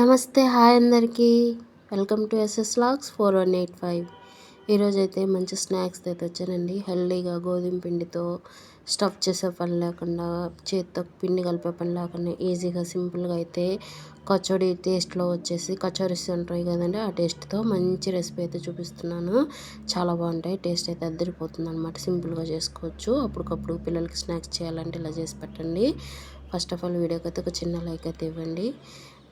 నమస్తే హాయ్ అందరికీ. Welcome to SS lux four one eight five. ఈరోజు అయితే మంచి స్నాక్స్ అయితే వచ్చానండి. హెల్దీగా గోధుమ పిండితో స్టఫ్ చేసే పని లేకుండా చేతితో పిండి కలిపే పని లేకుండా ఈజీగా సింపుల్గా అయితే కచోడీ టేస్ట్లో వచ్చేసి కచోరీస్ ఉంటాయి కదండి ఆ టేస్ట్తో మంచి రెసిపీ అయితే చూపిస్తున్నాను. చాలా బాగుంటాయి. టేస్ట్ అయితే అద్దరిపోతుంది అనమాట సింపుల్గా చేసుకోవచ్చు. అప్పటికప్పుడు పిల్లలకి స్నాక్స్ చేయాలంటే ఇలా చేసి పెట్టండి. ఫస్ట్ ఆఫ్ ఆల్ వీడియోకి అయితే ఒక చిన్న లైక్ అయితే ఇవ్వండి.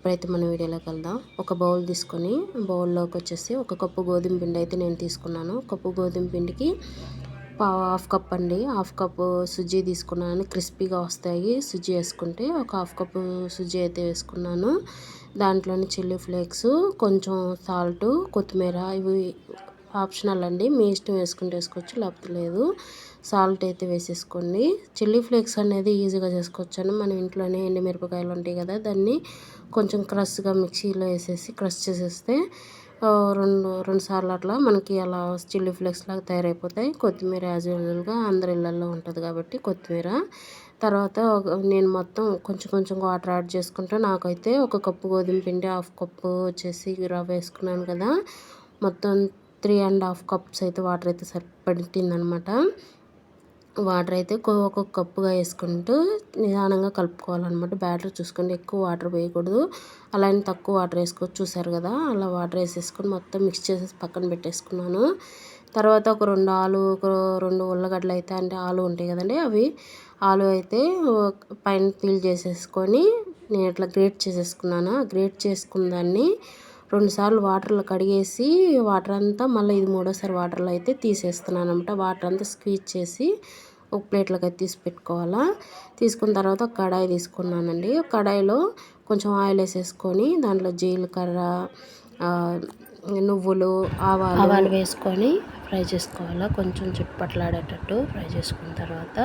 ఇప్పుడైతే మన వీడియోలోకి వెళ్దాం. ఒక బౌల్ తీసుకొని బౌల్లోకి వచ్చేసి ఒక కప్పు గోధుమ పిండి అయితే నేను తీసుకున్నాను. కప్పు గోధుమ పిండికి హాఫ్ కప్ అండి. హాఫ్ కప్పు సుజ్జీ తీసుకున్నాను. క్రిస్పీగా వస్తాయి. సుజ్జీ వేసుకుంటే ఒక హాఫ్ కప్పు సుజ్జీ అయితే వేసుకున్నాను. దాంట్లోని చిల్లీ ఫ్లేక్స్ కొంచెం సాల్ట్ కొత్తిమీర ఇవి ఆప్షనల్ అండి. మీ ఇష్టం వేసుకుంటే వేసుకోవచ్చు లేకపోతే లేదు. సాల్ట్ అయితే వేసేసుకోండి. చిల్లీ ఫ్లేక్స్ అనేది ఈజీగా చేసుకోవచ్చు మనం మన ఇంట్లోనే ఎండుమిరపకాయలు ఉంటాయి కదా దాన్ని కొంచెం క్రష్గా మిక్సీలో వేసేసి క్రష్ చేసేస్తే రెండు రెండు సార్లు అట్లా మనకి అలా చిల్లీ ఫ్లేక్స్ లాగా తయారైపోతాయి. కొత్తిమీర యాజ్ యూజువల్గా అందరి ఇళ్ళల్లో ఉంటుంది కాబట్టి కొత్తిమీర. తర్వాత నేను మొత్తం కొంచెం కొంచెం వాటర్ యాడ్ చేసుకుంటే. నాకైతే ఒక కప్పు గోధుమ పిండి హాఫ్ కప్పు వచ్చేసి రవ్వ వేసుకున్నాను కదా. మొత్తం త్రీ అండ్ హాఫ్ కప్స్ అయితే వాటర్ అయితే సరిపడిందనమాట వాటర్ అయితే ఒక్కొక్క కప్పుగా వేసుకుంటూ నిదానంగా కలుపుకోవాలన్నమాట. బ్యాటర్ చూసుకోండి ఎక్కువ వాటర్ వేయకూడదు. అలానే తక్కువ వాటర్ వేసుకోవచ్చు చూసారు కదా? అలా వాటర్ వేసేసుకొని మొత్తం మిక్స్ చేసేసి పక్కన పెట్టేసుకున్నాను. తర్వాత ఒక రెండు ఆలు ఒక రెండు ఉల్లగడ్డలు అయితే అంటే ఆలు ఉంటాయి కదండి అవి. ఆలు అయితే పైన పీల్ చేసేసుకొని నేను ఇట్లా గ్రేట్ చేసేసుకున్నాను. గ్రేట్ చేసుకున్న దాన్ని రెండుసార్లు వాటర్లో కడిగేసి వాటర్ అంతా మళ్ళీ ఇది మూడోసారి వాటర్లో అయితే తీసేస్తున్నాను అనమాట వాటర్ అంతా స్క్వీజ్ చేసి ఒక ప్లేట్లోకి అయితే తీసి పెట్టుకోవాలా. తీసుకున్న తర్వాత ఒక కడాయి తీసుకున్నానండి. కడాయిలో కొంచెం ఆయిల్ వేసేసుకొని దాంట్లో జీలకర్ర నువ్వులు ఆవాలు ఆవాలు వేసుకొని ఫ్రై చేసుకోవాలా. కొంచెం చుట్టుపట్లాడేటట్టు ఫ్రై చేసుకున్న తర్వాత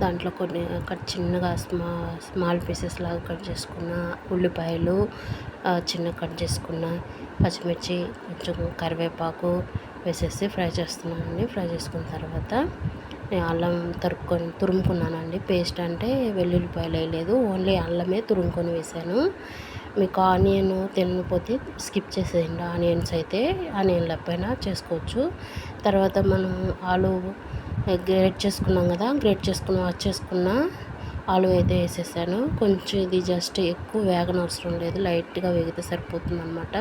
దాంట్లో కొన్ని కట్ చిన్నగా స్మా స్మాల్ పీసెస్ లాగా కట్ చేసుకున్న ఉల్లిపాయలు చిన్న కట్ చేసుకున్న పచ్చిమిర్చి కొంచెం కరివేపాకు వేసేసి ఫ్రై చేస్తున్నానండి. ఫ్రై చేసుకున్న తర్వాత నేను అల్లం తరుక్కొని తురుముకున్నానండి. పేస్ట్ అంటే వెల్లుల్లిపాయలు వేయలేదు ఓన్లీ అల్లమే తురుముకొని వేసాను. మీకు ఆనియన్ తినకపోతే స్కిప్ చేసేయండి. ఆనియన్స్ అయితే ఆనియన్ పైన చేసుకోవచ్చు. తర్వాత మనం ఆలు గ్రేట్ చేసుకున్నాం కదా గ్రేట్ చేసుకున్న వచ్చేసుకున్న ఆలు అయితే వేసేసాను. కొంచెం ఇది జస్ట్ ఎక్కువ వేగన అవసరం లేదు లైట్గా వేగితే సరిపోతుంది అనమాట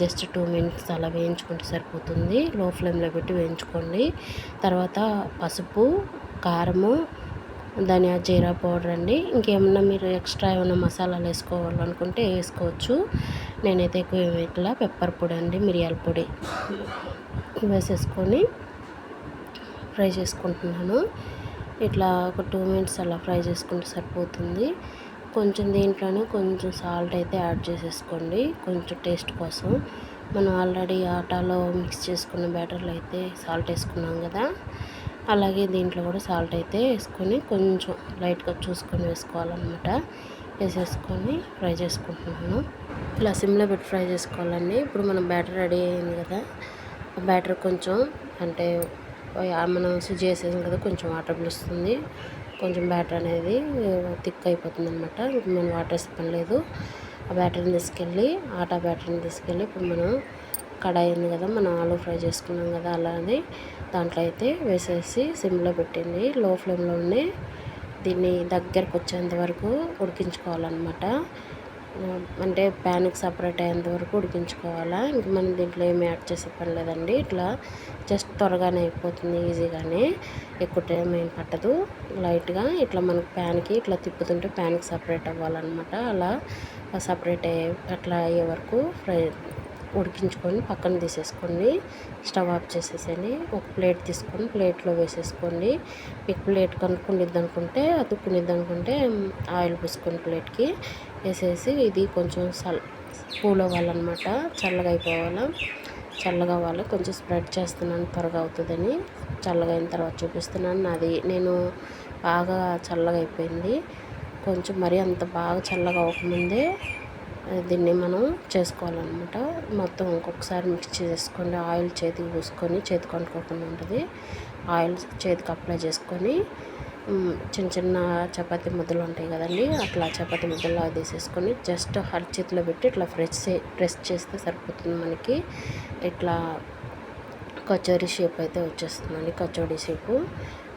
జస్ట్ టూ మినిట్స్ అలా వేయించుకుంటే సరిపోతుంది. లో ఫ్లేమ్లో పెట్టి వేయించుకోండి. తర్వాత పసుపు కారము ధనియా జీరా పౌడర్ అండి. ఇంకేమన్నా మీరు ఎక్స్ట్రా ఏమైనా మసాలాలు వేసుకోవాలనుకుంటే వేసుకోవచ్చు. నేనైతే ఎక్కువ ఇట్లా పెప్పర్ పొడి అండి మిరియాల పొడి. వేసేసుకొని ఫ్రై చేసుకుంటున్నాను. ఇట్లా ఒక టూ మినిట్స్ అలా ఫ్రై చేసుకుంటే సరిపోతుంది. కొంచెం దీంట్లోనే కొంచెం సాల్ట్ అయితే యాడ్ చేసేసుకోండి. కొంచెం టేస్ట్ కోసం. మనం ఆల్రెడీ ఆటాలో మిక్స్ చేసుకున్న బ్యాటర్లో అయితే సాల్ట్ వేసుకున్నాం కదా. అలాగే దీంట్లో కూడా సాల్ట్ అయితే వేసుకొని కొంచెం లైట్గా చూసుకొని వేసుకోవాలన్నమాట. వేసేసుకొని ఫ్రై చేసుకుంటున్నాను. ఇలా సిమ్లో పెట్టి ఫ్రై చేసుకోవాలండి. ఇప్పుడు మనం బ్యాటర్ రెడీ అయింది కదా. బ్యాటర్ కొంచెం అంటే మనం సుజి వేసేసాం కదా కొంచెం వాటర్ పిలుస్తుంది. కొంచెం బ్యాటర్ అనేది థిక్ అయిపోతుంది అనమాట ఇప్పుడు మనం వాటర్ వేసే పని లేదు ఆ బ్యాటర్ని తీసుకెళ్ళి ఆటా బ్యాటర్ని తీసుకెళ్ళి ఇప్పుడు మనం కడాయి ఉంది కదా మనం ఆలు ఫ్రై చేసుకున్నాం కదా అలానే దాంట్లో అయితే వేసేసి సిమ్లో పెట్టింది. లో ఫ్లేమ్లోనే దీన్ని దగ్గరకు వచ్చేంత వరకు ఉడికించుకోవాలన్నమాట. అంటే ప్యాన్కి సపరేట్ అయ్యేంత వరకు ఉడికించుకోవాలా. ఇంక మనం దీంట్లో ఏమి యాడ్ చేసే పని లేదండి. ఇట్లా జస్ట్ త్వరగానే అయిపోతుంది ఈజీగానే. ఎక్కువ టైం ఏం పట్టదు. లైట్గా ఇట్లా మనకి ప్యాన్కి ఇట్లా తిప్పుతుంటే ప్యాన్కి సపరేట్ అవ్వాలన్నమాట. అలా సపరేట్ అయ్యే అట్లా అయ్యే వరకు ఫ్రై ఉడికించుకొని పక్కన తీసేసుకోండి స్టవ్ ఆఫ్ చేసేసండి ఒక ప్లేట్ తీసుకొని ప్లేట్లో వేసేసుకోండి. మీకు ప్లేట్ కనుక్కునిద్ది అనుకుంటే అతుక్కునిద్ది అనుకుంటే ఆయిల్ పూసుకొని ప్లేట్కి వేసేసి ఇది కొంచెం సల్ కూల్ అవ్వాలన్నమాట. చల్లగా అయిపోవాలా? చల్లగా అవ్వాలి. కొంచెం స్ప్రెడ్ చేస్తున్నాను త్వరగా అవుతుందని. చల్లగా అయిన తర్వాత చూపిస్తున్నాను. నాది నేను బాగా చల్లగా అయిపోయింది. కొంచెం మరీ అంత బాగా చల్లగా అవ్వకముందే దీన్ని మనం చేసుకోవాలన్నమాట. మొత్తం ఇంకొకసారి మిక్స్ చేసుకోండి ఆయిల్ చేతికి పూసుకొని చేతికి అంటుకోకుండా ఉంటుంది. ఆయిల్ చేతికి అప్లై చేసుకొని చిన్న చిన్న చపాతి ముద్దలు ఉంటాయి కదండి. అట్లా చపాతి ముద్దలా తీసేసుకొని జస్ట్ చేతిలో పెట్టి ఇట్లా ఫ్రెష్ చే- ప్రెస్ చేస్తే సరిపోతుంది మనకి. ఇట్లా కచోరీ షేప్ అయితే వచ్చేస్తుందండి. కచోరీ షేపు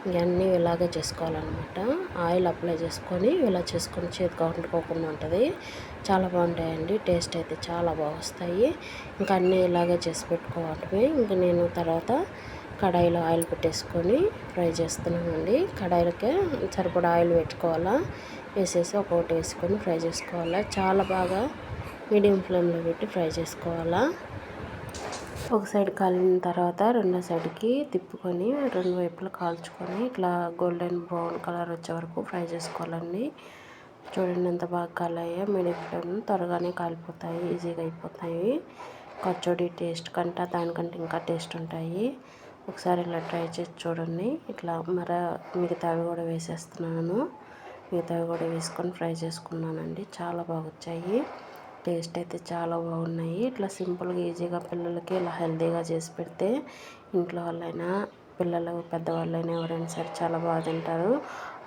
ఇవన్నీ ఇలాగే చేసుకోవాలన్నమాట. ఆయిల్ అప్లై చేసుకొని ఇలా చేసుకొని చేతికి అంటుకోకుండా ఉంటుంది. చాలా బాగుంటాయండి. టేస్ట్ అయితే చాలా బాగుస్తాయి ఇంకా అన్నీ ఇలాగే చేసి పెట్టుకోవటమే. ఇంకా నేను తర్వాత కడాయిలో ఆయిల్ పెట్టేసుకొని ఫ్రై చేస్తున్నానండి. కడాయిలకే సరిపడా ఆయిల్ పెట్టుకోవాలా? వేసేసి ఒక్కొక్కటి వేసుకొని ఫ్రై చేసుకోవాలా? చాలా బాగా మీడియం ఫ్లేమ్లో పెట్టి ఫ్రై చేసుకోవాలా? ఒక సైడ్ కాలిన తర్వాత రెండో సైడ్కి తిప్పుకొని రెండు వైపులా కాల్చుకొని ఇట్లా గోల్డెన్ బ్రౌన్ కలర్ వచ్చే వరకు ఫ్రై చేసుకోవాలండి. చూడండి ఎంత బాగా కాలాయో మీడియం ఫ్లేమ్ త్వరగానే కాలిపోతాయి ఈజీగా అయిపోతాయి. కచ్చోడి టేస్ట్ కంటే దానికంటే ఇంకా టేస్ట్ ఉంటాయి. ఒకసారి ఇలా ట్రై చేసి చూడండి. ఇట్లా మర మిగతావి కూడా వేసేస్తున్నాను. మిగతావి కూడా వేసుకొని ఫ్రై చేసుకున్నానండి. చాలా బాగా వచ్చాయి టేస్ట్ అయితే చాలా బాగున్నాయి. ఇట్లా సింపుల్గా ఈజీగా పిల్లలకి ఇలా హెల్తీగా చేసి పెడితే ఇంట్లో వాళ్ళైనా పిల్లలు పెద్దవాళ్ళైనా ఎవరైనా సరే చాలా బాగా తింటారు.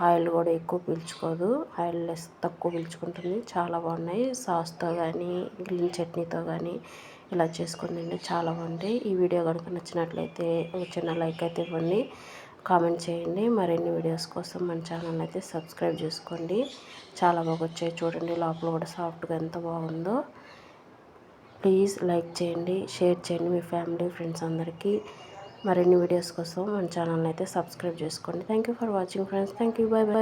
ఆయిల్ కూడా ఎక్కువ పీల్చుకోదు. ఆయిల్ లెస్ తక్కువ పీల్చుకుంటుంది. చాలా బాగున్నాయి. సాస్తో కానీ గ్రీన్ చట్నీతో కానీ ఇలా చేసుకుని తింటే చాలా బాగుంటాయి. ఈ వీడియో కనుక నచ్చినట్లయితే ఒక చిన్న లైక్ అయితే ఇవ్వండి. కామెంట్ చేయండి. మరిన్ని వీడియోస్ కోసం మన ఛానల్ అయితే సబ్స్క్రైబ్ చేసుకోండి. చాలా బాగా వచ్చాయి చూడండి. లోపల కూడా సాఫ్ట్గా ఎంత బాగుందో. ప్లీజ్ లైక్ చేయండి షేర్ చేయండి మీ ఫ్యామిలీ ఫ్రెండ్స్ అందరికీ. మరిన్ని వీడియోస్ కోసం మన ఛానల్ అయితే సబ్స్క్రైబ్ చేసుకోండి. Thank for watching friends. Thank you bye bye.